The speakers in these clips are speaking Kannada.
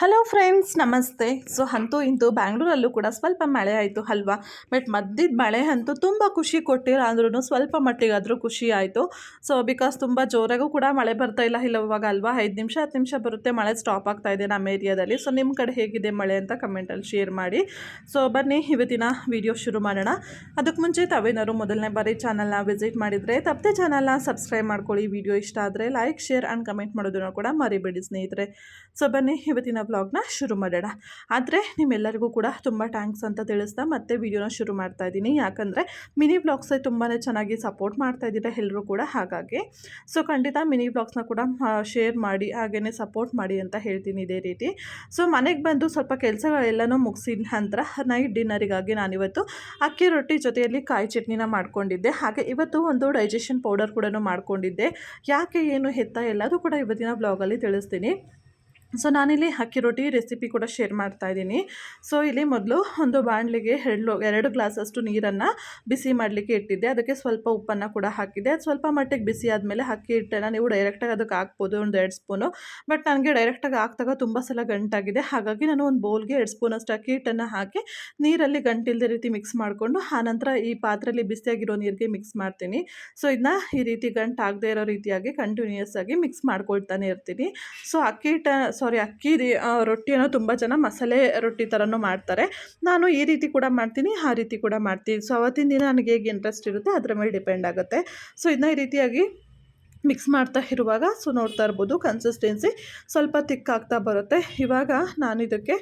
ಹಲೋ ಫ್ರೆಂಡ್ಸ್ ನಮಸ್ತೆ. ಸೊ ಅಂತೂ ಇಂತೂ ಬ್ಯಾಂಗ್ಳೂರಲ್ಲೂ ಕೂಡ ಸ್ವಲ್ಪ ಮಳೆ ಆಯಿತು ಅಲ್ವಾ? ಬಟ್ ಮದ್ದಿದ ಮಳೆ ಅಂತೂ ತುಂಬ ಖುಷಿ ಕೊಟ್ಟಿಲ್ಲ. ಅಂದ್ರೂ ಸ್ವಲ್ಪ ಮಟ್ಟಿಗಾದರೂ ಖುಷಿ ಆಯಿತು. ಸೊ ಬಿಕಾಸ್ ತುಂಬ ಜೋರಾಗೂ ಕೂಡ ಮಳೆ ಬರ್ತಾ ಇಲ್ಲ. ಇಲ್ಲ, ಇವಾಗ ಅಲ್ವಾ? ಐದು ನಿಮಿಷ, ಹತ್ತು ನಿಮಿಷ ಬರುತ್ತೆ. ಮಳೆ ಸ್ಟಾಪ್ ಆಗ್ತಾ ಇದೆ ನಮ್ಮ ಏರಿಯಾದಲ್ಲಿ. ಸೊ ನಿಮ್ಮ ಕಡೆ ಹೇಗಿದೆ ಮಳೆ ಅಂತ ಕಮೆಂಟಲ್ಲಿ ಶೇರ್ ಮಾಡಿ. ಸೊ ಬನ್ನಿ, ಇವತ್ತಿನ ವಿಡಿಯೋ ಶುರು ಮಾಡೋಣ. ಅದಕ್ಕೆ ಮುಂಚೆ ತಾವೇನಾದ್ರು ಮೊದಲನೇ ಬಾರಿ ಚಾನಲ್ನ ವಿಸಿಟ್ ಮಾಡಿದರೆ, ತಪ್ಪದೆ ಚಾನಲ್ನ ಸಬ್ಸ್ಕ್ರೈಬ್ ಮಾಡ್ಕೊಳ್ಳಿ. ವಿಡಿಯೋ ಇಷ್ಟ ಆದರೆ ಲೈಕ್ ಶೇರ್ ಆ್ಯಂಡ್ ಕಮೆಂಟ್ ಮಾಡೋದನ್ನು ಕೂಡ ಮರಿಬೇಡಿ ಸ್ನೇಹಿತರೆ. ಸೊ ಬನ್ನಿ, ಇವತ್ತಿನ ಬ್ಲಾಗ್ನ ಶುರು ಮಾಡೋಣ. ಆದರೆ ನಿಮ್ಮೆಲ್ಲರಿಗೂ ಕೂಡ ತುಂಬ ಥ್ಯಾಂಕ್ಸ್ ಅಂತ ತಿಳಿಸ್ತಾ ಮತ್ತೆ ವಿಡಿಯೋನ ಶುರು ಮಾಡ್ತಾ ಇದ್ದೀನಿ. ಯಾಕಂದರೆ ಮಿನಿ ಬ್ಲಾಗ್ಸೇ ತುಂಬಾ ಚೆನ್ನಾಗಿ ಸಪೋರ್ಟ್ ಮಾಡ್ತಾ ಇದ್ದೀರಾ ಎಲ್ಲರೂ ಕೂಡ ಹಾಗಾಗಿ. ಸೊ ಖಂಡಿತ ಮಿನಿ ಬ್ಲಾಗ್ಸ್ನ ಕೂಡ ಶೇರ್ ಮಾಡಿ ಹಾಗೆಯೇ ಸಪೋರ್ಟ್ ಮಾಡಿ ಅಂತ ಹೇಳ್ತೀನಿ ಇದೇ ರೀತಿ. ಸೊ ಮನೆಗೆ ಬಂದು ಸ್ವಲ್ಪ ಕೆಲಸಗಳೆಲ್ಲನೂ ಮುಗಿಸಿದ ನಂತರ ನೈಟ್ ಡಿನ್ನರಿಗಾಗಿ ನಾನಿವತ್ತು ಅಕ್ಕಿ ರೊಟ್ಟಿ ಜೊತೆಯಲ್ಲಿ ಕಾಯಿ ಚಟ್ನಿನ ಮಾಡ್ಕೊಂಡಿದ್ದೆ. ಹಾಗೆ ಇವತ್ತು ಒಂದು ಡೈಜೆಷನ್ ಪೌಡರ್ ಕೂಡ ಮಾಡ್ಕೊಂಡಿದ್ದೆ. ಯಾಕೆ ಏನು ಹೆತ್ತ ಎಲ್ಲದೂ ಕೂಡ ಇವತ್ತಿನ ಬ್ಲಾಗಲ್ಲಿ ತಿಳಿಸ್ತೀನಿ. ಸೊ ನಾನಿಲ್ಲಿ ಅಕ್ಕಿ ರೊಟ್ಟಿ ರೆಸಿಪಿ ಕೂಡ ಶೇರ್ ಮಾಡ್ತಾ ಇದ್ದೀನಿ. ಸೊ ಇಲ್ಲಿ ಮೊದಲು ಒಂದು ಬಾಣಲಿಗೆ ಎರಡು ಎರಡು ಗ್ಲಾಸಷ್ಟು ನೀರನ್ನು ಬಿಸಿ ಮಾಡಲಿಕ್ಕೆ ಇಟ್ಟಿದ್ದೆ. ಅದಕ್ಕೆ ಸ್ವಲ್ಪ ಉಪ್ಪನ್ನು ಕೂಡ ಹಾಕಿದ್ದೆ. ಅದು ಸ್ವಲ್ಪ ಮಟ್ಟಿಗೆ ಬಿಸಿ ಆದಮೇಲೆ ಅಕ್ಕಿ ಹಿಟ್ಟನ್ನು ನೀವು ಡೈರೆಕ್ಟಾಗಿ ಅದಕ್ಕೆ ಹಾಕ್ಬೋದು, ಒಂದು ಎರಡು ಸ್ಪೂನು ಬಟ್ ನನಗೆ ಡೈರೆಕ್ಟಾಗಿ ಹಾಕಿದಾಗ ತುಂಬ ಸಲ ಗಂಟಾಗಿದೆ. ಹಾಗಾಗಿ ನಾನು ಒಂದು ಬೌಲ್ಗೆ ಎರಡು ಸ್ಪೂನಷ್ಟು ಅಕ್ಕಿ ಹಿಟ್ಟನ್ನು ಹಾಕಿ ನೀರಲ್ಲಿ ಗಂಟಿಲ್ಲದೆ ರೀತಿ ಮಿಕ್ಸ್ ಮಾಡಿಕೊಂಡು ಆನಂತರ ಈ ಪಾತ್ರೆಯಲ್ಲಿ ಬಿಸಿಯಾಗಿರೋ ನೀರಿಗೆ ಮಿಕ್ಸ್ ಮಾಡ್ತೀನಿ. ಸೊ ಇದನ್ನ ಈ ರೀತಿ ಗಂಟು ಆಗದೇ ಇರೋ ರೀತಿಯಾಗಿ ಕಂಟಿನ್ಯೂಯಸ್ ಆಗಿ ಮಿಕ್ಸ್ ಮಾಡ್ಕೊಳ್ತಾನೆ ಇರ್ತೀನಿ. ಸೊ ಅಕ್ಕಿ ಹಿಟ್ಟ ಸಾರಿ, ಅಕ್ಕಿ ರೊಟ್ಟಿಯನ್ನು ತುಂಬ ಜನ ಮಸಾಲೆ ರೊಟ್ಟಿ ಥರನೂ ಮಾಡ್ತಾರೆ. ನಾನು ಈ ರೀತಿ ಕೂಡ ಮಾಡ್ತೀನಿ, ಆ ರೀತಿ ಕೂಡ ಮಾಡ್ತೀನಿ. ಸೊ ಅವತ್ತಿನ ದಿನ ನನಗೆ ಹೇಗೆ ಇಂಟ್ರೆಸ್ಟ್ ಇರುತ್ತೆ, ಅದರ ಮೇಲೆ ಡಿಪೆಂಡ್ ಆಗುತ್ತೆ. ಸೊ ಇದನ್ನ ಈ ರೀತಿಯಾಗಿ ಮಿಕ್ಸ್ ಮಾಡ್ತಾ ಇರುವಾಗ ಸೊ ನೋಡ್ತಾ ಇರ್ಬೋದು ಕನ್ಸಿಸ್ಟೆನ್ಸಿ ಸ್ವಲ್ಪ ತಿಕ್ಕಾಗ್ತಾ ಬರುತ್ತೆ. ಇವಾಗ ನಾನು ಇದಕ್ಕೆ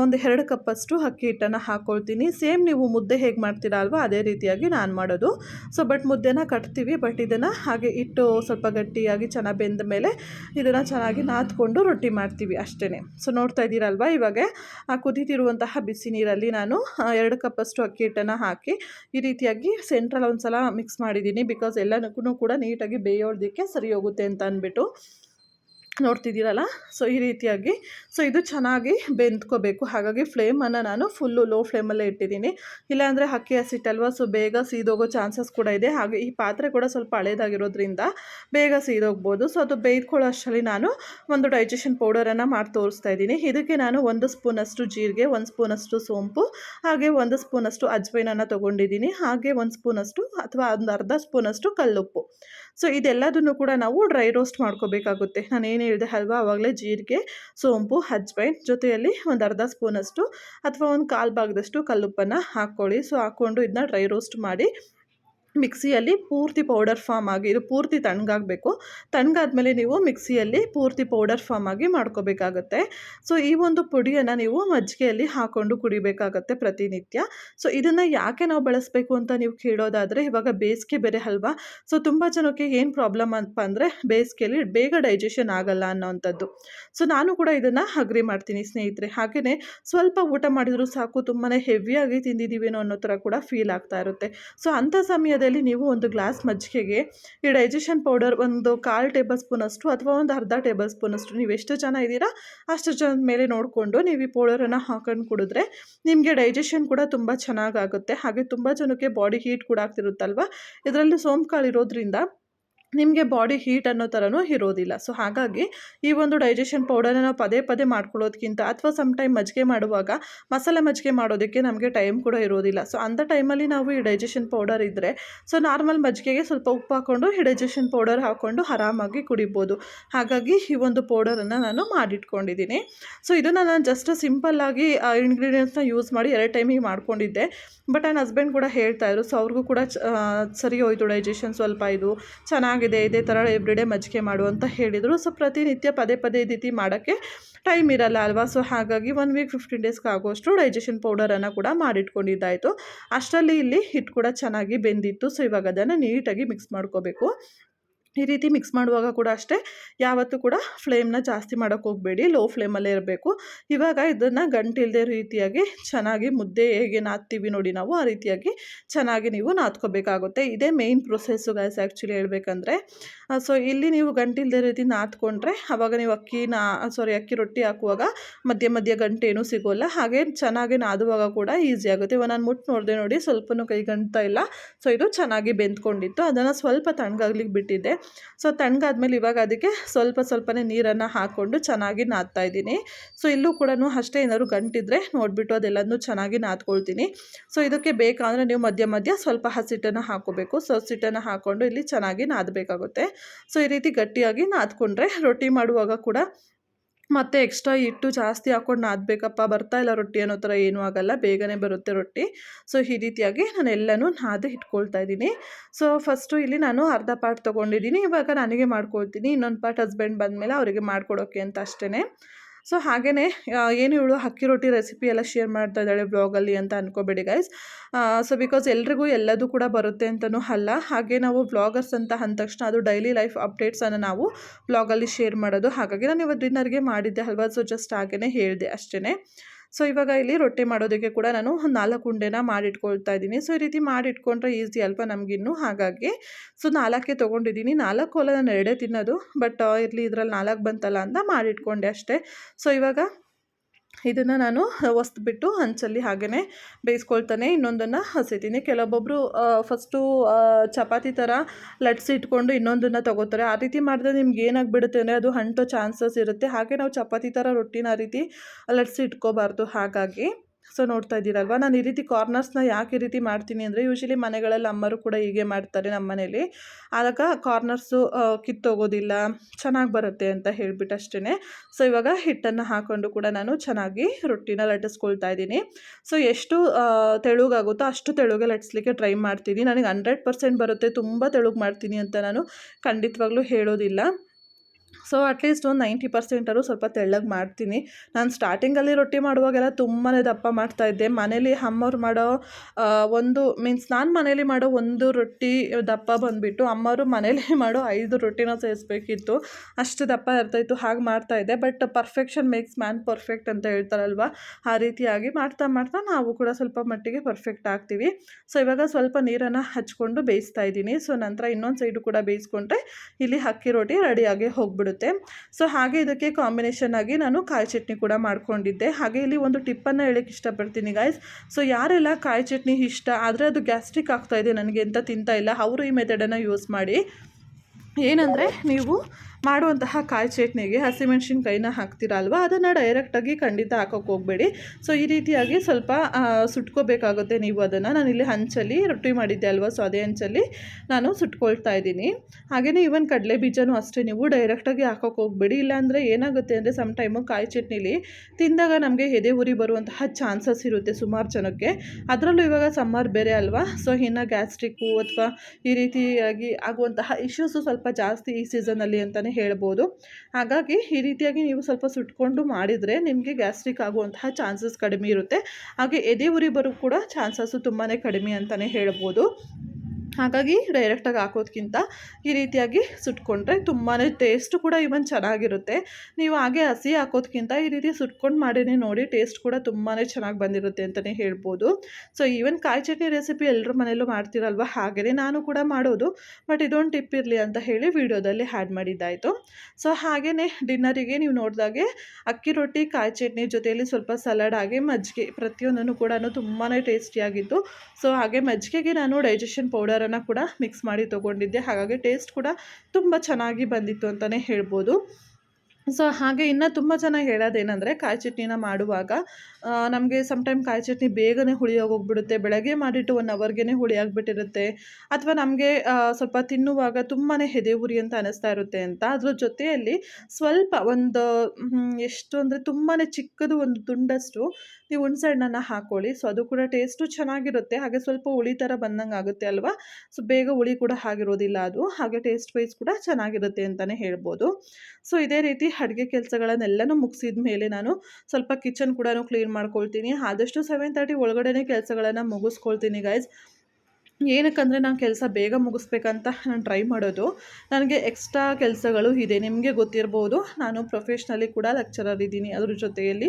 ಒಂದು ಎರಡು ಕಪ್ಪಷ್ಟು ಅಕ್ಕಿ ಹಿಟ್ಟನ್ನು ಹಾಕ್ಕೊಳ್ತೀನಿ ಸೇಮ್ ನೀವು ಮುದ್ದೆ ಹೇಗೆ ಮಾಡ್ತೀರಾ ಅಲ್ವಾ, ಅದೇ ರೀತಿಯಾಗಿ ನಾನು ಮಾಡೋದು. ಸೊ ಬಟ್ ಮುದ್ದೆನ ಕಟ್ತೀವಿ ಬಟ್ ಇದನ್ನು ಹಾಗೆ ಹಿಟ್ಟು ಸ್ವಲ್ಪ ಗಟ್ಟಿಯಾಗಿ ಚೆನ್ನಾಗಿ ಬೆಂದ ಮೇಲೆ ಇದನ್ನು ಚೆನ್ನಾಗಿ ನಾದ್ಕೊಂಡು ರೊಟ್ಟಿ ಮಾಡ್ತೀವಿ ಅಷ್ಟೇ ಸೊ ನೋಡ್ತಾ ಇದ್ದೀರಲ್ವ ಇವಾಗ ಆ ಕುದೀತಿರುವಂತಹ ಬಿಸಿ ನೀರಲ್ಲಿ ನಾನು ಎರಡು ಕಪ್ಪಷ್ಟು ಅಕ್ಕಿ ಹಿಟ್ಟನ್ನು ಹಾಕಿ ಈ ರೀತಿಯಾಗಿ ಸೆಂಟ್ರಲ್ ಒಂದು ಸಲ ಮಿಕ್ಸ್ ಮಾಡಿದ್ದೀನಿ ಬಿಕಾಸ್ ಎಲ್ಲನಕ್ಕೂ ಕೂಡ ನೀಟಾಗಿ ಬೇಯೋದಕ್ಕೆ ಸರಿ ಹೋಗುತ್ತೆ ಅಂತ ಅಂದ್ಬಿಟ್ಟು ನೋಡ್ತಿದ್ದೀರಲ್ಲ? ಸೊ, ಈ ರೀತಿಯಾಗಿ. ಸೊ, ಇದು ಚೆನ್ನಾಗಿ ಬೆಂದ್ಕೋಬೇಕು. ಹಾಗಾಗಿ ಫ್ಲೇಮನ್ನು ನಾನು ಫುಲ್ಲು ಲೋ ಫ್ಲೇಮಲ್ಲೇ ಇಟ್ಟಿದ್ದೀನಿ. ಇಲ್ಲಾಂದರೆ ಅಕ್ಕಿ ಹಸಿಟ್ಟಲ್ವ? ಸೊ, ಬೇಗ ಸೀದೋಗೋ ಚಾನ್ಸಸ್ ಕೂಡ ಇದೆ. ಹಾಗೆ ಈ ಪಾತ್ರೆ ಕೂಡ ಸ್ವಲ್ಪ ಹಳೇದಾಗಿರೋದ್ರಿಂದ ಬೇಗ ಸೀದೋಗ್ಬೋದು. ಸೊ, ಅದು ಬೇಯ್ಕೊಳ್ಳೋ ಅಷ್ಟರಲ್ಲಿ ನಾನು ಒಂದು ಡೈಜೆಷನ್ ಪೌಡರನ್ನು ಮಾಡಿ ತೋರಿಸ್ತಾ ಇದ್ದೀನಿ. ಇದಕ್ಕೆ ನಾನು ಒಂದು ಸ್ಪೂನಷ್ಟು ಜೀರಿಗೆ, ಒಂದು ಸ್ಪೂನಷ್ಟು ಸೋಂಪು, ಹಾಗೆ ಒಂದು ಸ್ಪೂನಷ್ಟು ಅಜ್ವೈನನ್ನು ತೊಗೊಂಡಿದ್ದೀನಿ. ಹಾಗೆ ಒಂದು ಸ್ಪೂನಷ್ಟು ಅಥವಾ ಒಂದು ಅರ್ಧ ಸ್ಪೂನಷ್ಟು ಕಲ್ಲುಪ್ಪು. ಸೊ ಇದೆಲ್ಲದನ್ನು ಕೂಡ ನಾವು ಡ್ರೈ ರೋಸ್ಟ್ ಮಾಡ್ಕೋಬೇಕಾಗುತ್ತೆ. ನಾನು ಏನು ಹೇಳಿದೆ ಅಲ್ವಾ? ಆವಾಗಲೇ ಜೀರಿಗೆ, ಸೋಂಪು ಅಜ್ವೈನ್ ಜೊತೆಯಲ್ಲಿ ಒಂದು ಅರ್ಧ ಸ್ಪೂನಷ್ಟು ಅಥವಾ ಒಂದು ಕಾಲು ಭಾಗದಷ್ಟು ಕಲ್ಲುಪ್ಪನ್ನು ಹಾಕ್ಕೊಳ್ಳಿ. ಸೊ ಹಾಕ್ಕೊಂಡು ಇದನ್ನ ಡ್ರೈ ರೋಸ್ಟ್ ಮಾಡಿ ಮಿಕ್ಸಿಯಲ್ಲಿ ಪೂರ್ತಿ ಪೌಡರ್ ಫಾರ್ಮ್ ಆಗಿ, ಇದು ಪೂರ್ತಿ ತಣ್ಣಗಾಗಬೇಕು. ತಣ್ಣಗಾದ್ಮೇಲೆ ನೀವು ಮಿಕ್ಸಿಯಲ್ಲಿ ಪೂರ್ತಿ ಪೌಡರ್ ಫಾರ್ಮ್ ಆಗಿ ಮಾಡ್ಕೋಬೇಕಾಗತ್ತೆ. ಸೊ, ಈ ಒಂದು ಪುಡಿಯನ್ನು ನೀವು ಮಜ್ಜಿಗೆಯಲ್ಲಿ ಹಾಕ್ಕೊಂಡು ಕುಡಿಬೇಕಾಗತ್ತೆ ಪ್ರತಿನಿತ್ಯ. ಸೊ, ಇದನ್ನು ಯಾಕೆ ನಾವು ಬಳಸಬೇಕು ಅಂತ ನೀವು ಕೇಳೋದಾದರೆ, ಇವಾಗ ಬೇಸಿಗೆ ಬೇರೆ ಅಲ್ವಾ? ಸೊ, ತುಂಬ ಜನಕ್ಕೆ ಏನು ಪ್ರಾಬ್ಲಮ್ ಅಂತ ಅಂದರೆ, ಬೇಸಿಗೆಯಲ್ಲಿ ಬೇಗ ಡೈಜೆಷನ್ ಆಗಲ್ಲ ಅನ್ನೋವಂಥದ್ದು ಸೊ, ನಾನು ಕೂಡ ಇದನ್ನು ಅಗ್ರಿ ಮಾಡ್ತೀನಿ ಸ್ನೇಹಿತರೆ. ಹಾಗೆಯೇ ಸ್ವಲ್ಪ ಊಟ ಮಾಡಿದರೂ ಸಾಕು ತುಂಬಾ ಹೆವಿಯಾಗಿ ತಿಂದಿದ್ದೀವೇನೋ ಅನ್ನೋ ಥರ ಕೂಡ ಫೀಲ್ ಆಗ್ತಾ ಇರುತ್ತೆ. ಸೊ, ಅಂಥ ಸಮಯದಲ್ಲಿ ನೀವು ಒಂದು ಗ್ಲಾಸ್ ಮಜ್ಜಿಗೆಗೆ ಈ ಡೈಜೆಷನ್ ಪೌಡರ್ ಒಂದು ಕಾಲು ಟೇಬಲ್ ಸ್ಪೂನಷ್ಟು ಅಥವಾ ಒಂದು ಅರ್ಧ ಟೇಬಲ್ ಸ್ಪೂನಷ್ಟು ನೀವು ಎಷ್ಟು ಜನ ಇದ್ದೀರಾ ಅಷ್ಟು ಜನದ ಮೇಲೆ ನೋಡಿಕೊಂಡು ನೀವು ಈ ಪೌಡರನ್ನು ಹಾಕೊಂಡು ಕುಡಿದ್ರೆ ನಿಮಗೆ ಡೈಜೆಷನ್ ಕೂಡ ತುಂಬ ಚೆನ್ನಾಗಾಗುತ್ತೆ. ಹಾಗೆ ತುಂಬ ಜನಕ್ಕೆ ಬಾಡಿ ಹೀಟ್ ಕೂಡ ಆಗ್ತಿರುತ್ತಲ್ವ? ಇದರಲ್ಲಿ ಸೋಂಕಾಳು ಇರೋದ್ರಿಂದ ನಿಮಗೆ ಬಾಡಿ ಹೀಟ್ ಅನ್ನೋ ಥರನೂ ಇರೋದಿಲ್ಲ. ಸೊ ಹಾಗಾಗಿ ಈ ಒಂದು ಡೈಜೆಷನ್ ಪೌಡರನ್ನ ನಾವು ಪದೇ ಪದೇ ಮಾಡ್ಕೊಳ್ಳೋದಕ್ಕಿಂತ ಅಥವಾ ಸಮ್ ಟೈಮ್ ಮಜ್ಜಿಗೆ ಮಾಡುವಾಗ ಮಸಾಲೆ ಮಜ್ಜಿಗೆ ಮಾಡೋದಕ್ಕೆ ನಮಗೆ ಟೈಮ್ ಕೂಡ ಇರೋದಿಲ್ಲ. ಸೊ ಅಂಥ ಟೈಮಲ್ಲಿ ನಾವು ಈ ಡೈಜೆಷನ್ ಪೌಡರ್ ಇದ್ದರೆ ಸೊ ನಾರ್ಮಲ್ ಮಜ್ಜಿಗೆಗೆ ಸ್ವಲ್ಪ ಉಪ್ಪು ಹಾಕ್ಕೊಂಡು ಈ ಡೈಜೆಷನ್ ಪೌಡರ್ ಹಾಕ್ಕೊಂಡು ಆರಾಮಾಗಿ ಕುಡಿಬೋದು. ಹಾಗಾಗಿ ಈ ಒಂದು ಪೌಡರನ್ನು ನಾನು ಮಾಡಿಟ್ಕೊಂಡಿದ್ದೀನಿ. ಸೊ ಇದನ್ನು ನಾನು ಜಸ್ಟ್ ಸಿಂಪಲ್ಲಾಗಿ ಇಂಗ್ರೀಡಿಯೆಂಟ್ಸ್ನ ಯೂಸ್ ಮಾಡಿ ಎರಡು ಟೈಮಿಗೆ ಮಾಡ್ಕೊಂಡಿದ್ದೆ. ಬಟ್ ನನ್ನ ಹಸ್ಬೆಂಡ್ ಕೂಡ ಹೇಳ್ತಾಯಿದ್ರು ಸೊ ಅವ್ರಿಗೂ ಕೂಡ ಸರಿ ಹೋಯಿತು ಡೈಜೆಷನ್ ಸ್ವಲ್ಪ ಇದು ಚೆನ್ನಾಗಿದೆ, ಇದೇ ಥರ ಎವ್ರಿಡೇ ಮಜ್ಜಿಗೆ ಮಾಡು ಅಂತ ಹೇಳಿದರು. ಸೊ ಪ್ರತಿನಿತ್ಯ ಪದೇ ಪದೇ ರೀತಿ ಮಾಡೋಕ್ಕೆ ಟೈಮ್ ಇರಲ್ಲ ಅಲ್ವಾ? ಸೊ ಹಾಗಾಗಿ ಒನ್ ವೀಕ್ ಫಿಫ್ಟೀನ್ ಡೇಸ್ಗೆ ಆಗೋಷ್ಟು ಡೈಜೆಷನ್ ಪೌಡರನ್ನು ಕೂಡ ಮಾಡಿಟ್ಕೊಂಡಿದ್ದಾಯಿತು. ಅಷ್ಟರಲ್ಲಿ ಇಲ್ಲಿ ಹಿಟ್ಟು ಕೂಡ ಚೆನ್ನಾಗಿ ಬೆಂದಿತ್ತು. ಸೊ ಇವಾಗ ಅದನ್ನು ನೀಟಾಗಿ ಮಿಕ್ಸ್ ಮಾಡ್ಕೋಬೇಕು. ಈ ರೀತಿ ಮಿಕ್ಸ್ ಮಾಡುವಾಗ ಕೂಡ ಅಷ್ಟೇ ಯಾವತ್ತೂ ಕೂಡ ಫ್ಲೇಮ್ನ ಜಾಸ್ತಿ ಮಾಡೋಕ್ಕೆ ಹೋಗಬೇಡಿ ಲೋ ಫ್ಲೇಮಲ್ಲೇ ಇರಬೇಕು. ಇವಾಗ ಇದನ್ನು ಗಂಟಿಲ್ಲದೆ ರೀತಿಯಾಗಿ ಚೆನ್ನಾಗಿ ಮುದ್ದೆ ಹೇಗೆ ನಾದ್ತೀವಿ ನೋಡಿ ನಾವು, ಆ ರೀತಿಯಾಗಿ ಚೆನ್ನಾಗಿ ನೀವು ನಾದ್ಕೋಬೇಕಾಗುತ್ತೆ. ಇದೇ ಮೇಯ್ನ್ ಪ್ರೊಸೆಸ್ಸು ಗಾಯ್ಸ್ ಆ್ಯಕ್ಚುಲಿ ಹೇಳಬೇಕಂದ್ರೆ. ಸೊ ಇಲ್ಲಿ ನೀವು ಗಂಟಿಲ್ಲದೆ ರೀತಿ ನಾದ್ಕೊಂಡ್ರೆ ಆವಾಗ ನೀವು ಅಕ್ಕಿನ ಸಾರಿ ಅಕ್ಕಿ ರೊಟ್ಟಿ ಹಾಕುವಾಗ ಮಧ್ಯ ಮಧ್ಯ ಗಂಟೇನೂ ಸಿಗೋಲ್ಲ. ಹಾಗೆ ಚೆನ್ನಾಗಿ ನಾದುವಾಗ ಕೂಡ ಈಸಿ ಆಗುತ್ತೆ. ಇವಾಗ ನಾನು ಮುಟ್ಟು ನೋಡಿದೆ ನೋಡಿ ಸ್ವಲ್ಪನೂ ಕೈ ಗಂಟ್ತಾ ಇಲ್ಲ. ಸೊ ಇದು ಚೆನ್ನಾಗಿ ಬೆಂದ್ಕೊಂಡಿತ್ತು. ಅದನ್ನು ಸ್ವಲ್ಪ ತಣ್ಣಗಾಗ್ಲಿಕ್ಕೆ ಬಿಟ್ಟಿದ್ದೆ. ಸೊ ತಣ್ಣಗಾದ್ಮೇಲೆ ಇವಾಗ ಅದಕ್ಕೆ ಸ್ವಲ್ಪ ಸ್ವಲ್ಪನೇ ನೀರನ್ನು ಹಾಕ್ಕೊಂಡು ಚೆನ್ನಾಗಿ ನಾದ್ತಾ ಇದ್ದೀನಿ. ಸೊ ಇಲ್ಲೂ ಕೂಡ ಅಷ್ಟೇ ಏನಾದ್ರು ಗಂಟಿದ್ರೆ ನೋಡಿಬಿಟ್ಟು ಅದೆಲ್ಲನೂ ಚೆನ್ನಾಗಿ ನಾದ್ಕೊಳ್ತೀನಿ. ಸೊ ಇದಕ್ಕೆ ಬೇಕಾದರೆ ನೀವು ಮಧ್ಯ ಮಧ್ಯ ಸ್ವಲ್ಪ ಹಸಿಟ್ಟನ್ನು ಹಾಕೋಬೇಕು. ಸೊ ಹಸಿಟ್ಟನ್ನು ಹಾಕ್ಕೊಂಡು ಇಲ್ಲಿ ಚೆನ್ನಾಗಿ ನಾದಬೇಕಾಗುತ್ತೆ. ಸೊ ಈ ರೀತಿ ಗಟ್ಟಿಯಾಗಿ ನಾದ್ಕೊಂಡ್ರೆ ರೊಟ್ಟಿ ಮಾಡುವಾಗ ಕೂಡ ಮತ್ತೆ ಎಕ್ಸ್ಟ್ರಾ ಹಿಟ್ಟು ಜಾಸ್ತಿ ಹಾಕ್ಕೊಂಡು ನಾದಬೇಕಪ್ಪ ಬರ್ತಾ ಇಲ್ಲ ರೊಟ್ಟಿ ಅನ್ನೋ ಥರ ಏನೂ ಆಗಲ್ಲ, ಬೇಗನೆ ಬರುತ್ತೆ ರೊಟ್ಟಿ. ಸೊ ಈ ರೀತಿಯಾಗಿ ನಾನು ಎಲ್ಲನೂ ನಾದಿ ಇಟ್ಕೊಳ್ತಾ ಇದ್ದೀನಿ. ಸೊ ಫಸ್ಟು ಇಲ್ಲಿ ನಾನು ಅರ್ಧ ಪಾರ್ಟ್ ತೊಗೊಂಡಿದ್ದೀನಿ, ಇವಾಗ ನನಗೆ ಮಾಡ್ಕೊಳ್ತೀನಿ. ಇನ್ನೊಂದು ಪಾರ್ಟ್ ಹಸ್ಬೆಂಡ್ ಬಂದಮೇಲೆ ಅವರಿಗೆ ಮಾಡ್ಕೊಡೋಕ್ಕೆ ಅಂತ ಅಷ್ಟೇ ಸೊ ಹಾಗೆಯೇ ಏನು ಇವಳು ಅಕ್ಕಿ ರೊಟ್ಟಿ ರೆಸಿಪಿ ಎಲ್ಲ ಶೇರ್ ಮಾಡ್ತಾ ಇದ್ದಾಳೆ ಬ್ಲಾಗಲ್ಲಿ ಅಂತ ಅನ್ಕೋಬೇಡಿ ಗೈಸ್ ಸೊ ಬಿಕಾಸ್ ಎಲ್ರಿಗೂ ಎಲ್ಲದೂ ಕೂಡ ಬರುತ್ತೆ ಅಂತಲೂ ಅಲ್ಲ. ಹಾಗೆ ನಾವು ಬ್ಲಾಗರ್ಸ್ ಅಂತ ಅಂದ ತಕ್ಷಣ ಅದು ಡೈಲಿ ಲೈಫ್ ಅಪ್ಡೇಟ್ಸನ್ನು ನಾವು ಬ್ಲಾಗಲ್ಲಿ ಶೇರ್ ಮಾಡೋದು. ಹಾಗಾಗಿ ನಾನು ಇವತ್ತು ಡಿನ್ನರ್ಗೆ ಮಾಡಿದ್ದೆ ಅಲ್ವಾ? ಸೊ ಜಸ್ಟ್ ಹಾಗೆಯೇ ಹೇಳಿದೆ ಅಷ್ಟೇ ಸೊ ಇವಾಗ ಇಲ್ಲಿ ರೊಟ್ಟಿ ಮಾಡೋದಕ್ಕೆ ಕೂಡ ನಾನು ಒಂದು ನಾಲ್ಕು ಉಂಡೆನ ಮಾಡಿಟ್ಕೊಳ್ತಾ ಇದ್ದೀನಿ. ಸೊ ಈ ರೀತಿ ಮಾಡಿಟ್ಕೊಂಡ್ರೆ ಈಸಿ ಅಲ್ವಾ ನಮಗಿನ್ನೂ ಹಾಗಾಗಿ ಸೊ, ನಾಲ್ಕೇ ತೊಗೊಂಡಿದ್ದೀನಿ. ನಾಲ್ಕು ಹೊಲ ನಾನು ಎರಡೇ ತಿನ್ನೋದು. ಬಟ್ ಇರಲಿ ಇದ್ರಲ್ಲಿ ನಾಲ್ಕು ಬಂತಲ್ಲ ಅಂತ ಮಾಡಿಟ್ಕೊಂಡೆ ಅಷ್ಟೇ. ಸೊ ಇವಾಗ ಇದನ್ನು ನಾನು ಒಸ್ಬಿಟ್ಟು ಹಂಚಲ್ಲಿ ಹಾಗೆಯೇ ಬೇಯಿಸ್ಕೊಳ್ತಾನೆ. ಇನ್ನೊಂದನ್ನು ಹಸಿತೀನಿ. ಕೆಲವೊಬ್ಬರು ಫಸ್ಟು ಚಪಾತಿ ಥರ ಲಟ್ಸಿ ಇಟ್ಕೊಂಡು ಇನ್ನೊಂದನ್ನು ತೊಗೋತಾರೆ. ಆ ರೀತಿ ಮಾಡಿದ್ರೆ ನಿಮ್ಗೆ ಏನಾಗ್ಬಿಡುತ್ತೆ ಅಂದರೆ ಅದು ಹಂಟೋ ಚಾನ್ಸಸ್ ಇರುತ್ತೆ. ಹಾಗೆ ನಾವು ಚಪಾತಿ ಥರ ರೊಟ್ಟಿನ ರೀತಿ ಲಟ್ಸಿ ಇಟ್ಕೋಬಾರ್ದು. ಹಾಗಾಗಿ ಸೊ ನೋಡ್ತಾ ಇದ್ದೀರಲ್ವ? ನಾನು ಈ ರೀತಿ ಕಾರ್ನರ್ಸ್ನ ಯಾಕೆ ಈ ರೀತಿ ಮಾಡ್ತೀನಿ ಅಂದರೆ ಯೂಶಲಿ ಮನೆಗಳಲ್ಲಿ ಅಮ್ಮರು ಕೂಡ ಹೀಗೆ ಮಾಡ್ತಾರೆ ನಮ್ಮ ಮನೇಲಿ ಆಗ ಕಾರ್ನರ್ಸು ಕಿತ್ತೋಗೋದಿಲ್ಲ, ಚೆನ್ನಾಗಿ ಬರುತ್ತೆ ಅಂತ ಹೇಳ್ಬಿಟ್ಟು ಅಷ್ಟೇ ಸೊ ಇವಾಗ ಹಿಟ್ಟನ್ನು ಹಾಕ್ಕೊಂಡು ಕೂಡ ನಾನು ಚೆನ್ನಾಗಿ ರೊಟ್ಟಿನ ಲಟ್ಟಿಸ್ಕೊಳ್ತಾ ಇದ್ದೀನಿ. ಸೊ ಎಷ್ಟು ತೆಳುಗಾಗುತ್ತೋ ಅಷ್ಟು ತೆಳುಗೆ ಲಟ್ಟಿಸ್ಲಿಕ್ಕೆ ಟ್ರೈ ಮಾಡ್ತೀನಿ. ನನಗೆ ಹಂಡ್ರೆಡ್ ಪರ್ಸೆಂಟ್ ಬರುತ್ತೆ, ತುಂಬ ತೆಳುಗೆ ಮಾಡ್ತೀನಿ ಅಂತ ನಾನು ಖಂಡಿತವಾಗ್ಲೂ ಹೇಳೋದಿಲ್ಲ. ಸೊ ಅಟ್ಲೀಸ್ಟ್ ಒಂದು ನೈಂಟಿ ಪರ್ಸೆಂಟರು ಸ್ವಲ್ಪ ತೆಳ್ಳಗೆ ಮಾಡ್ತೀನಿ. ನಾನು ಸ್ಟಾರ್ಟಿಂಗಲ್ಲಿ ರೊಟ್ಟಿ ಮಾಡುವಾಗೆಲ್ಲ ತುಂಬಾ ದಪ್ಪ ಮಾಡ್ತಾಯಿದ್ದೆ ಮನೇಲಿ ಅಮ್ಮವ್ರು ಮಾಡೋ ಒಂದು ಮೀನ್ಸ್ ನಾನು ಮನೇಲಿ ಮಾಡೋ ಒಂದು ರೊಟ್ಟಿ ದಪ್ಪ ಬಂದುಬಿಟ್ಟು ಅಮ್ಮವರು ಮನೇಲಿ ಮಾಡೋ ಐದು ರೊಟ್ಟಿನ ಸೇರಿಸ್ಬೇಕಿತ್ತು. ಅಷ್ಟು ದಪ್ಪ ಇರ್ತಾಯಿತ್ತು, ಹಾಗೆ ಮಾಡ್ತಾಯಿದ್ದೆ but perfection makes man perfect ಅಂತ ಹೇಳ್ತಾರಲ್ವ? ಆ ರೀತಿಯಾಗಿ ಮಾಡ್ತಾ ಮಾಡ್ತಾ ನಾವು ಕೂಡ ಸ್ವಲ್ಪ ಮಟ್ಟಿಗೆ ಪರ್ಫೆಕ್ಟ್ ಆಗ್ತೀವಿ. ಸೊ ಇವಾಗ ಸ್ವಲ್ಪ ನೀರನ್ನು ಹಚ್ಕೊಂಡು ಬೇಯಿಸ್ತಾ ಇದ್ದೀನಿ. ಸೊ ನಂತರ ಇನ್ನೊಂದು ಸೈಡು ಕೂಡ ಬೇಯಿಸ್ಕೊಂಡ್ರೆ ಇಲ್ಲಿ ಅಕ್ಕಿ ರೊಟ್ಟಿ ರೆಡಿಯಾಗಿ ಹೋಗ್ಬಿಡುತ್ತೆ. ಸೊ ಹಾಗೆ ಇದಕ್ಕೆ ಕಾಂಬಿನೇಷನ್ ಆಗಿ ನಾನು ಕಾಯಿ ಚಟ್ನಿ ಕೂಡ ಮಾಡ್ಕೊಂಡಿದ್ದೆ. ಹಾಗೆ ಇಲ್ಲಿ ಒಂದು ಟಿಪ್ಪನ್ನು ಹೇಳಕ್ಕೆ ಇಷ್ಟಪಡ್ತೀನಿ ಗಾಯ್ಸ್ ಸೊ ಯಾರೆಲ್ಲ ಕಾಯಿ ಚಟ್ನಿ ಇಷ್ಟ ಆದರೆ ಅದು ಗ್ಯಾಸ್ಟ್ರಿಕ್ ಆಗ್ತಾ ಇದೆ, ನನಗೆ ಅಂತ ತಿಂತಾ ಇಲ್ಲ, ಅವರು ಈ ಮೆಥಡನ್ನು ಯೂಸ್ ಮಾಡಿ. ಏನಂದರೆ ನೀವು ಮಾಡುವಂತಹ ಕಾಯಿ ಚಟ್ನಿಗೆ ಹಸಿಮೆಣ್ಸಿನ್ಕಾಯಿನ ಹಾಕ್ತೀರಲ್ವ? ಅದನ್ನು ಡೈರೆಕ್ಟಾಗಿ ಖಂಡಿತ ಹಾಕೋಕೆ ಹೋಗಬೇಡಿ. ಸೊ ಈ ರೀತಿಯಾಗಿ ಸ್ವಲ್ಪ ಸುಟ್ಕೋಬೇಕಾಗುತ್ತೆ ನೀವು ಅದನ್ನು. ಇಲ್ಲಿ ಹಂಚಲ್ಲಿ ರೊಟ್ಟಿ ಮಾಡಿದ್ದೆ ಅಲ್ವಾ? ಸೊ ಅದೇ ಹಂಚಲ್ಲಿ ನಾನು ಸುಟ್ಕೊಳ್ತಾ ಇದ್ದೀನಿ. ಹಾಗೆಯೇ ಇವನ್ ಕಡಲೆ ಬೀಜನೂ ಅಷ್ಟೇ ನೀವು ಡೈರೆಕ್ಟಾಗಿ ಹಾಕೋಕೆ ಹೋಗಬೇಡಿ. ಇಲ್ಲಾಂದರೆ ಏನಾಗುತ್ತೆ ಅಂದರೆ ಸಮ್ ಟೈಮು ಕಾಯಿ ಚಟ್ನಿಲಿ ತಿಂದಾಗ ನಮಗೆ ಎದೆ ಉರಿ ಬರುವಂತಹ ಚಾನ್ಸಸ್ ಇರುತ್ತೆ ಸುಮಾರು ಜನಕ್ಕೆ. ಅದರಲ್ಲೂ ಇವಾಗ ಸಮ್ಮರ್ ಬೇರೆ ಅಲ್ವಾ? ಸೊ ಇನ್ನು ಗ್ಯಾಸ್ಟ್ರಿಕ್ಕು ಅಥವಾ ಈ ರೀತಿಯಾಗಿ ಆಗುವಂತಹ ಇಶ್ಯೂಸು ಸ್ವಲ್ಪ ಜಾಸ್ತಿ ಈ ಸೀಸನಲ್ಲಿ ಅಂತಲೇ ಹೇಳ್ಬೋದು. ಹಾಗಾಗಿ ಈ ರೀತಿಯಾಗಿ ನೀವು ಸ್ವಲ್ಪ ಸುಟ್ಕೊಂಡು ಮಾಡಿದರೆ ನಿಮಗೆ ಗ್ಯಾಸ್ಟ್ರಿಕ್ ಆಗುವಂತಹ ಚಾನ್ಸಸ್ ಕಡಿಮೆ ಇರುತ್ತೆ. ಹಾಗೆ ಎದೆ ಉರಿ ಬರೋ ಕೂಡ ಚಾನ್ಸಸ್ಸು ತುಂಬಾ ಕಡಿಮೆ ಅಂತಲೇ ಹೇಳ್ಬೋದು. ಹಾಗಾಗಿ ಡೈರೆಕ್ಟಾಗಿ ಹಾಕೋದ್ಕಿಂತ ಈ ರೀತಿಯಾಗಿ ಸುಟ್ಕೊಂಡ್ರೆ ತುಂಬಾ ಟೇಸ್ಟ್ ಕೂಡ ಇವನ್ ಚೆನ್ನಾಗಿರುತ್ತೆ. ನೀವು ಹಾಗೆ ಹಸಿ ಹಾಕೋದ್ಕಿಂತ ಈ ರೀತಿ ಸುಟ್ಕೊಂಡು ಮಾಡಿನೇ ನೋಡಿ ಟೇಸ್ಟ್ ಕೂಡ ತುಂಬಾ ಚೆನ್ನಾಗಿ ಬಂದಿರುತ್ತೆ ಅಂತಲೇ ಹೇಳ್ಬೋದು. ಸೊ ಈವನ್ ಕಾಯಿ ಚಟ್ನಿ ರೆಸಿಪಿ ಎಲ್ಲರ ಮನೆಯಲ್ಲೂ ಮಾಡ್ತೀರಲ್ವ? ಹಾಗೆಯೇ ನಾನು ಕೂಡ ಮಾಡೋದು. ಬಟ್ ಇದೊಂದು ಟಿಪ್ ಇರಲಿ ಅಂತ ಹೇಳಿ ವಿಡಿಯೋದಲ್ಲಿ ಆ್ಯಡ್ ಮಾಡಿದ್ದಾಯಿತು. ಸೊ ಹಾಗೆಯೇ ಡಿನ್ನರಿಗೆ ನೀವು ನೋಡಿದಾಗೆ ಅಕ್ಕಿ ರೊಟ್ಟಿ, ಕಾಯಿ ಚಟ್ನಿ ಜೊತೆಯಲ್ಲಿ ಸ್ವಲ್ಪ ಸಲಾಡ್ ಹಾಗೆ ಮಜ್ಜಿಗೆ ಪ್ರತಿಯೊಂದನ್ನು ಕೂಡ ತುಂಬಾ ಟೇಸ್ಟಿಯಾಗಿತ್ತು ಸೊ ಹಾಗೆ ಮಜ್ಜಿಗೆಗೆ ನಾನು ಡೈಜೆಷನ್ ಪೌಡರನ್ನು ಕೂಡ ಮಿಕ್ಸ್ ಮಾಡಿ ತೊಗೊಂಡಿದ್ದೆ. ಹಾಗಾಗಿ ಟೇಸ್ಟ್ ಕೂಡ ತುಂಬ ಚೆನ್ನಾಗಿ ಬಂದಿತ್ತು ಅಂತಲೇ ಹೇಳ್ಬೋದು. ಸೊ ಹಾಗೆ ಇನ್ನು ತುಂಬ ಜನ ಹೇಳೋದೇನೆಂದರೆ ಕಾಯಿ ಚಟ್ನಿನ ಮಾಡುವಾಗ ನಮಗೆ ಸಮಟೈಮ್ ಕಾಯಿ ಚಟ್ನಿ ಬೇಗನೆ ಹುಳಿ ಹೋಗ್ಬಿಡುತ್ತೆ. ಬೆಳಗ್ಗೆ ಮಾಡಿಟ್ಟು ಒನ್ ಅವರ್ಗೆ ಹುಳಿ ಆಗಿಬಿಟ್ಟಿರುತ್ತೆ ಅಥವಾ ನಮಗೆ ಸ್ವಲ್ಪ ತಿನ್ನುವಾಗ ತುಂಬಾ ಹೆದೆ ಉರಿ ಅಂತ ಅನ್ನಿಸ್ತಾ ಇರುತ್ತೆ ಅಂತ. ಅದ್ರ ಜೊತೆಯಲ್ಲಿ ಸ್ವಲ್ಪ ಒಂದು ಎಷ್ಟು ಅಂದರೆ ತುಂಬಾ ಚಿಕ್ಕದು ಒಂದು ತುಂಡಷ್ಟು ನೀವು ಹುಣ್ಸೆಹಣ್ಣನ್ನು ಹಾಕೊಳ್ಳಿ. ಸೊ ಅದು ಕೂಡ ಟೇಸ್ಟು ಚೆನ್ನಾಗಿರುತ್ತೆ. ಹಾಗೆ ಸ್ವಲ್ಪ ಹುಳಿ ಥರ ಬಂದಂಗೆ ಆಗುತ್ತೆ ಅಲ್ವಾ? ಸೊ ಬೇಗ ಹುಳಿ ಕೂಡ ಆಗಿರೋದಿಲ್ಲ ಅದು. ಹಾಗೆ ಟೇಸ್ಟ್ ವೈಸ್ ಕೂಡ ಚೆನ್ನಾಗಿರುತ್ತೆ ಅಂತಲೇ ಹೇಳ್ಬೋದು. ಸೊ ಇದೇ ರೀತಿ ಅಡುಗೆ ಕೆಲಸಗಳನ್ನೆಲ್ಲನೂ ಮುಗಿಸಿದ ಮೇಲೆ ನಾನು ಸ್ವಲ್ಪ ಕಿಚನ್ ಕೂಡ ಕ್ಲೀನ್ ಮಾಡ್ಕೊಳ್ತೀನಿ. ಆದಷ್ಟು ಸೆವೆನ್ ತರ್ಟಿ ಒಳಗಡೆ ಕೆಲಸಗಳನ್ನು ಮುಗಿಸ್ಕೊಳ್ತೀನಿ ಗೈಸ್ ಏನಕ್ಕಂದರೆ ನಾನು ಕೆಲಸ ಬೇಗ ಮುಗಿಸ್ಬೇಕಂತ ನಾನು ಟ್ರೈ ಮಾಡೋದು. ನನಗೆ ಎಕ್ಸ್ಟ್ರಾ ಕೆಲಸಗಳು ಇದೆ, ನಿಮಗೆ ಗೊತ್ತಿರ್ಬೋದು. ನಾನು ಪ್ರೊಫೆಷ್ನಲಿ ಕೂಡ ಲೆಕ್ಚರರ್ ಇದ್ದೀನಿ ಅದ್ರ ಜೊತೆಯಲ್ಲಿ.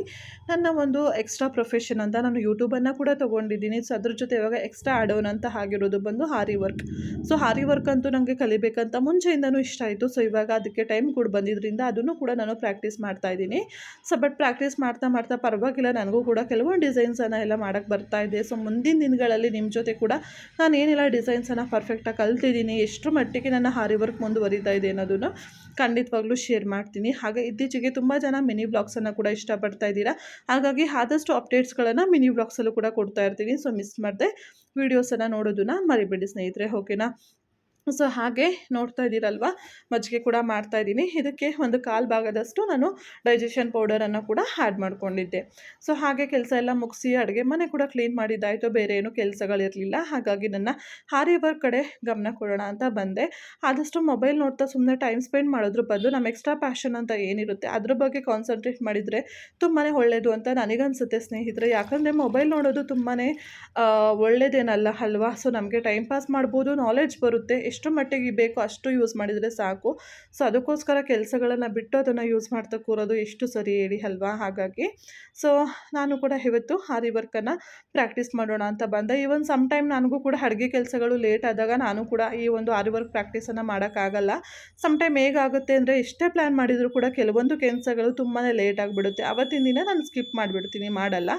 ನನ್ನ ಒಂದು ಎಕ್ಸ್ಟ್ರಾ ಪ್ರೊಫೆಷನ್ ಅಂತ ನಾನು ಯೂಟ್ಯೂಬನ್ನು ಕೂಡ ತೊಗೊಂಡಿದ್ದೀನಿ. ಸೊ ಅದ್ರ ಜೊತೆ ಇವಾಗ ಎಕ್ಸ್ಟ್ರಾ ಆಡೋನ್ ಅಂತ ಆಗಿರೋದು ಬಂದು ಹಾರಿ ವರ್ಕ್ ಸೊ ಹಾರಿ ವರ್ಕ್ ಅಂತೂ ನನಗೆ ಕಲಿಬೇಕಂತ ಮುಂಚೆಯಿಂದನೂ ಇಷ್ಟ ಆಯಿತು. ಸೊ ಇವಾಗ ಅದಕ್ಕೆ ಟೈಮ್ ಕೂಡ ಬಂದಿದ್ದರಿಂದ ಅದನ್ನು ಕೂಡ ನಾನು ಪ್ರಾಕ್ಟೀಸ್ ಮಾಡ್ತಾ ಇದ್ದೀನಿ. ಸೊ ಬಟ್ ಪ್ರಾಕ್ಟೀಸ್ ಮಾಡ್ತಾ ಮಾಡ್ತಾ ಪರವಾಗಿಲ್ಲ, ನನಗೂ ಕೂಡ ಕೆಲವೊಂದು ಡಿಸೈನ್ಸನ್ನು ಎಲ್ಲ ಮಾಡೋಕ್ಕೆ ಬರ್ತಾ ಇದೆ. ಸೊ ಮುಂದಿನ ದಿನಗಳಲ್ಲಿ ನಿಮ್ಮ ಜೊತೆ ಕೂಡ ನಾನು ಏನೆಲ್ಲ ಡಿಸೈನ್ಸನ್ನು ಪರ್ಫೆಕ್ಟಾಗಿ ಕಲ್ತಿದ್ದೀನಿ. ಎಷ್ಟರ ಮಟ್ಟಿಗೆ ನನ್ನ ಹಾರಿ ವರ್ಕ್ ಮುಂದುವರಿತಾ ಇದೆ ಅನ್ನೋದನ್ನು ಖಂಡಿತವಾಗ್ಲೂ ಶೇರ್ ಮಾಡ್ತೀನಿ. ಹಾಗೆ ಇತ್ತೀಚೆಗೆ ತುಂಬ ಜನ ಮಿನಿ ಬ್ಲಾಗ್ಸನ್ನು ಕೂಡ ಇಷ್ಟಪಡ್ತಾ ಇದ್ದೀರಾ. ಹಾಗಾಗಿ ಆದಷ್ಟು ಅಪ್ಡೇಟ್ಸ್ಗಳನ್ನು ಮಿನಿ ಬ್ಲಾಗ್ಸಲ್ಲೂ ಕೂಡ ಕೊಡ್ತಾ ಇರ್ತೀನಿ. ಸೊ ಮಿಸ್ ಮಾಡದೆ ವೀಡಿಯೋಸನ್ನು ನೋಡೋದನ್ನ ಮರಿಬೇಡಿ ಸ್ನೇಹಿತರೆ ಓಕೆನಾ ಸೊ ಹಾಗೆ ನೋಡ್ತಾ ಇದ್ದೀರಲ್ವ? ಮಜ್ಜಿಗೆ ಕೂಡ ಮಾಡ್ತಾ ಇದ್ದೀನಿ. ಇದಕ್ಕೆ ಒಂದು ಕಾಲು ಭಾಗದಷ್ಟು ನಾನು ಡೈಜೆಷನ್ ಪೌಡರನ್ನು ಕೂಡ ಆ್ಯಡ್ ಮಾಡ್ಕೊಂಡಿದ್ದೆ. ಸೊ ಹಾಗೆ ಕೆಲಸ ಎಲ್ಲ ಮುಗಿಸಿ ಅಡುಗೆ ಮನೆ ಕೂಡ ಕ್ಲೀನ್ ಮಾಡಿದ್ದಾಯಿತು. ಬೇರೆ ಏನು ಕೆಲಸಗಳಿರಲಿಲ್ಲ. ಹಾಗಾಗಿ ನನ್ನ ಹಾರಿ ವರ್ಕ್ ಕಡೆ ಗಮನ ಕೊಡೋಣ ಅಂತ ಬಂದೆ. ಆದಷ್ಟು ಮೊಬೈಲ್ ನೋಡ್ತಾ ಸುಮ್ಮನೆ ಟೈಮ್ ಸ್ಪೆಂಡ್ ಮಾಡೋದ್ರ ಬದಲು ನಮ್ಮ ಎಕ್ಸ್ಟ್ರಾ ಪ್ಯಾಷನ್ ಅಂತ ಏನಿರುತ್ತೆ, ಅದ್ರ ಬಗ್ಗೆ ಕಾನ್ಸಂಟ್ರೇಟ್ ಮಾಡಿದರೆ ತುಂಬಾ ಒಳ್ಳೆಯದು ಅಂತ ನನಗನ್ಸುತ್ತೆ ಸ್ನೇಹಿತರೆ. ಯಾಕಂದರೆ ಮೊಬೈಲ್ ನೋಡೋದು ತುಂಬಾ ಒಳ್ಳೇದೇನಲ್ಲ ಅಲ್ವಾ? ಸೊ ನಮಗೆ ಟೈಮ್ ಪಾಸ್ ಮಾಡ್ಬೋದು ನಾಲೆಡ್ಜ್ ಬರುತ್ತೆ ಎಷ್ಟು ಮಟ್ಟಿಗೆ ಬೇಕೋ ಅಷ್ಟು ಯೂಸ್ ಮಾಡಿದರೆ ಸಾಕು. ಸೊ ಅದಕ್ಕೋಸ್ಕರ ಕೆಲಸಗಳನ್ನು ಬಿಟ್ಟು ಅದನ್ನು ಯೂಸ್ ಮಾಡ್ತಾ ಕೂರೋದು ಎಷ್ಟು ಸರಿ ಹೇಳಿ ಅಲ್ವಾ? ಹಾಗಾಗಿ ಸೊ ನಾನು ಕೂಡ ಇವತ್ತು ಆರಿ ವರ್ಕನ್ನು ಪ್ರಾಕ್ಟೀಸ್ ಮಾಡೋಣ ಅಂತ ಬಂದೆ. ಈವನ್ ಸಮ್ ಟೈಮ್ ನನಗೂ ಕೂಡ ಅಡುಗೆ ಕೆಲಸಗಳು ಲೇಟ್ ಆದಾಗ ನಾನು ಕೂಡ ಈ ಒಂದು ಆರಿ ವರ್ಕ್ ಪ್ರಾಕ್ಟೀಸನ್ನು ಮಾಡೋಕ್ಕಾಗಲ್ಲ ಸಮ್ ಟೈಮ್ ಹೇಗಾಗುತ್ತೆ ಅಂದರೆ ಎಷ್ಟೇ ಪ್ಲ್ಯಾನ್ ಮಾಡಿದರೂ ಕೂಡ ಕೆಲವೊಂದು ಕೆಲಸಗಳು ತುಂಬಾ ಲೇಟ್ ಆಗಿಬಿಡುತ್ತೆ. ಅವತ್ತಿನ ದಿನ ನಾನು ಸ್ಕಿಪ್ ಮಾಡಿಬಿಡ್ತೀನಿ, ಮಾಡಲ್ಲ.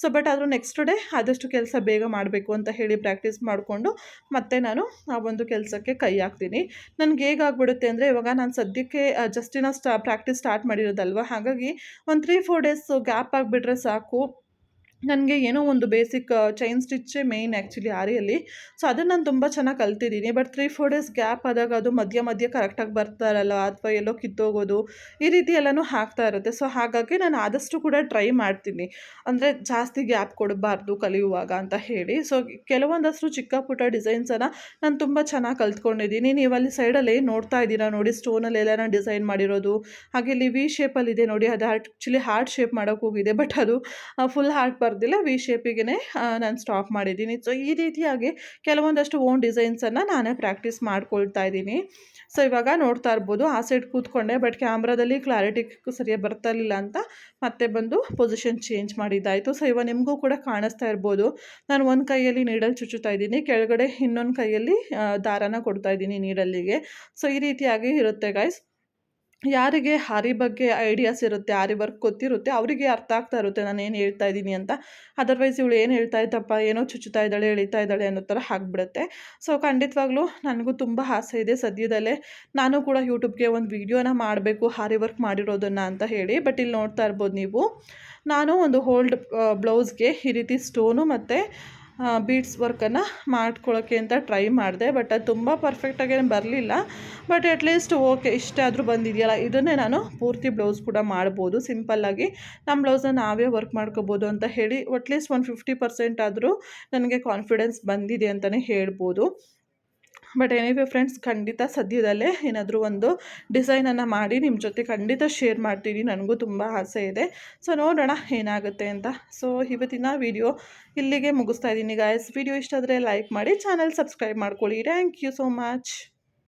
ಸೊ ಬಟ್ ಆದರೂ ನೆಕ್ಸ್ಟ್ ಡೇ ಆದಷ್ಟು ಕೆಲಸ ಬೇಗ ಮಾಡಬೇಕು ಅಂತ ಹೇಳಿ ಪ್ರಾಕ್ಟೀಸ್ ಮಾಡಿಕೊಂಡು ಮತ್ತೆ ನಾನು ಆ ಒಂದು ಕೆಲಸಕ್ಕೆ ಕೈ ಹಾಕ್ತೀನಿ. ನನಗೆ ಹೇಗಾಗ್ಬಿಡುತ್ತೆ ಅಂದರೆ ಇವಾಗ ನಾನು ಸದ್ಯಕ್ಕೆ ಜಸ್ಟಿನ ಸ್ಟಾ ಪ್ರಾಕ್ಟೀಸ್ ಸ್ಟಾರ್ಟ್ ಮಾಡಿರೋದಲ್ವ? ಹಾಗಾಗಿ ಒಂದು ತ್ರೀ ಫೋರ್ ಡೇಸ್ ಗ್ಯಾಪ್ ಆಗಿಬಿಟ್ರೆ ಸಾಕು. ನನಗೆ ಏನೋ ಒಂದು ಬೇಸಿಕ್ ಚೈನ್ ಸ್ಟಿಚ್ಚೇ ಮೇಯ್ನ್ ಆ್ಯಕ್ಚುಲಿ ಆರಿಯಲ್ಲಿ ಸೊ ಅದನ್ನು ನಾನು ತುಂಬ ಚೆನ್ನಾಗಿ ಕಲ್ತಿದ್ದೀನಿ. But three four days gap ಆದಾಗ ಅದು ಮಧ್ಯ ಮಧ್ಯ ಕರೆಕ್ಟಾಗಿ ಬರ್ತಾ ಇರಲ್ಲ. ಅಥವಾ ಎಲ್ಲೋ ಕಿತ್ತೋಗೋದು. ಈ ರೀತಿ ಎಲ್ಲನೂ ಹಾಕ್ತಾ ಇರುತ್ತೆ. ಸೊ ಹಾಗಾಗಿ ನಾನು ಆದಷ್ಟು ಕೂಡ ಟ್ರೈ ಮಾಡ್ತೀನಿ. ಅಂದರೆ ಜಾಸ್ತಿ ಗ್ಯಾಪ್ ಕೊಡಬಾರ್ದು ಕಲಿಯುವಾಗ ಅಂತ ಹೇಳಿ. ಸೊ ಕೆಲವೊಂದಷ್ಟು ಚಿಕ್ಕ ಪುಟ್ಟ ಡಿಸೈನ್ಸನ್ನು ನಾನು ತುಂಬ ಚೆನ್ನಾಗಿ ಕಲ್ತ್ಕೊಂಡಿದ್ದೀನಿ. ನೀವು ಅಲ್ಲಿ ಸೈಡಲ್ಲಿ ನೋಡ್ತಾ ಇದ್ದೀರಾ ನೋಡಿ. ಸ್ಟೋನಲ್ಲಿ ಎಲ್ಲ ಡಿಸೈನ್ ಮಾಡಿರೋದು. ಹಾಗೆ ಇಲ್ಲಿ ವಿ ಶೇಪಲ್ಲಿದೆ ನೋಡಿ. ಅದು ಆ್ಯಕ್ಚುಲಿ ಹಾರ್ಟ್ ಶೇಪ್ ಮಾಡೋಕ್ಕೋಗಿದೆ ಬಟ್ ಅದು ಫುಲ್ ಹಾರ್ಟ್ ಬರ್ದಿಲ್ಲ ವಿ ಶೇಪಿಗೆ ನಾನು ಸ್ಟಾಪ್ ಮಾಡಿದ್ದೀನಿ. ಸೊ ಈ ರೀತಿಯಾಗಿ ಕೆಲವೊಂದಷ್ಟು ಓನ್ ಡಿಸೈನ್ಸನ್ನು ನಾನೇ ಪ್ರಾಕ್ಟೀಸ್ ಮಾಡ್ಕೊಳ್ತಾ ಇದ್ದೀನಿ. ಸೊ ಇವಾಗ ನೋಡ್ತಾ ಇರ್ಬೋದು, ಆ ಸೈಡ್ ಕೂತ್ಕೊಂಡೆ ಬಟ್ ಕ್ಯಾಮ್ರಾದಲ್ಲಿ ಕ್ಲಾರಿಟಿ ಸರಿಯಾಗಿ ಬರ್ತಾ ಇರಲಿಲ್ಲ ಅಂತ ಮತ್ತೆ ಬಂದು ಪೊಸಿಷನ್ ಚೇಂಜ್ ಮಾಡಿದ್ದಾಯಿತು. ಸೊ ಇವಾಗ ನಿಮಗೂ ಕೂಡ ಕಾಣಿಸ್ತಾ ಇರ್ಬೋದು, ನಾನು ಒಂದು ಕೈಯಲ್ಲಿ ನೀಡಲ್ ಚುಚ್ಚುತ್ತಾ ಇದ್ದೀನಿ, ಕೆಳಗಡೆ ಇನ್ನೊಂದು ಕೈಯಲ್ಲಿ ದಾರನ ಕೊಡ್ತಾ ಇದ್ದೀನಿ ನೀಡಲ್ಲಿಗೆ ಸೊ ಈ ರೀತಿಯಾಗಿ ಇರುತ್ತೆ ಗೈಸ್ ಯಾರಿಗೆ ಹಾರಿ ಬಗ್ಗೆ ಐಡಿಯಾಸ್ ಇರುತ್ತೆ ಆರಿ ವರ್ಕ್ ಗೊತ್ತಿರುತ್ತೆ, ಅವರಿಗೆ ಅರ್ಥ ಆಗ್ತಾ ಇರುತ್ತೆ, ನಾನು ಏನು ಹೇಳ್ತಾ ಇದ್ದೀನಿ ಅಂತ. ಅದರ್ವೈಸ್ ಇವಳು ಏನು ಹೇಳ್ತಾ ಇದ್ದಪ್ಪ ಏನೋ ಚುಚ್ಚುತ್ತಾ ಇದ್ದಾಳೆ, ಎಳಿತಾ ಇದ್ದಾಳೆ ಅನ್ನೋ ಥರ ಆಗಿಬಿಡುತ್ತೆ. ಸೊ ಖಂಡಿತವಾಗ್ಲೂ ನನಗೂ ತುಂಬ ಆಸೆ ಇದೆ ಸದ್ಯದಲ್ಲೇ. ನಾನು ಕೂಡ ಯೂಟ್ಯೂಬ್ಗೆ ಒಂದು ವೀಡಿಯೋನ ಮಾಡಬೇಕು, ಹಾರಿ ವರ್ಕ್ ಮಾಡಿರೋದನ್ನು ಅಂತ ಹೇಳಿ. ಬಟ್ ಇಲ್ಲಿ ನೋಡ್ತಾ ಇರ್ಬೋದು ನೀವು. ನಾನು ಒಂದು ಹೋಲ್ಡ್ ಬ್ಲೌಸ್ಗೆ ಈ ರೀತಿ ಸ್ಟೋನು ಮತ್ತು ಬೀಡ್ಸ್ ವರ್ಕನ್ನು ಮಾಡ್ಕೊಳ್ಳೋಕ್ಕೆ ಅಂತ ಟ್ರೈ ಮಾಡಿದೆ ಬಟ್ ಅದು ತುಂಬ ಪರ್ಫೆಕ್ಟಾಗೇನು ಬರಲಿಲ್ಲ. ಬಟ್ ಅಟ್ಲೀಸ್ಟ್ ಓಕೆ ಇಷ್ಟಾದರೂ ಬಂದಿದೆಯಲ್ಲ. ಇದನ್ನೇ ನಾನು ಪೂರ್ತಿ ಬ್ಲೌಸ್ ಕೂಡ ಮಾಡ್ಬೋದು ಸಿಂಪಲ್ಲಾಗಿ ನಮ್ಮ ಬ್ಲೌಸನ್ನ ನಾವೇ ವರ್ಕ್ ಮಾಡ್ಕೋಬೋದು ಅಂತ ಹೇಳಿ ಅಟ್ಲೀಸ್ಟ್ ಒಂದು ಫಿಫ್ಟಿ ಪರ್ಸೆಂಟ್ ಆದರೂ ನನಗೆ ಕಾನ್ಫಿಡೆನ್ಸ್ ಬಂದಿದೆ ಅಂತಲೇ ಹೇಳ್ಬೋದು. ಬಟ್ ಏನಿವೆ ಫ್ರೆಂಡ್ಸ್ ಖಂಡಿತ ಸದ್ಯದಲ್ಲೇ ಏನಾದರೂ ಒಂದು ಡಿಸೈನನ್ನು ಮಾಡಿ ನಿಮ್ಮ ಜೊತೆ ಖಂಡಿತ ಶೇರ್ ಮಾಡ್ತೀನಿ. ನನಗೂ ತುಂಬ ಆಸೆ ಇದೆ. ಸೊ ನೋಡೋಣ ಏನಾಗುತ್ತೆ ಅಂತ. ಸೊ ಇವತ್ತಿನ ವಿಡಿಯೋ ಇಲ್ಲಿಗೆ ಮುಗಿಸ್ತಾ ಇದ್ದೀನಿ ಗಾಯಸ್ ವಿಡಿಯೋ ಇಷ್ಟ ಆದರೆ ಲೈಕ್ ಮಾಡಿ ಚಾನಲ್ ಸಬ್ಸ್ಕ್ರೈಬ್ ಮಾಡ್ಕೊಳ್ಳಿ. Thank you so much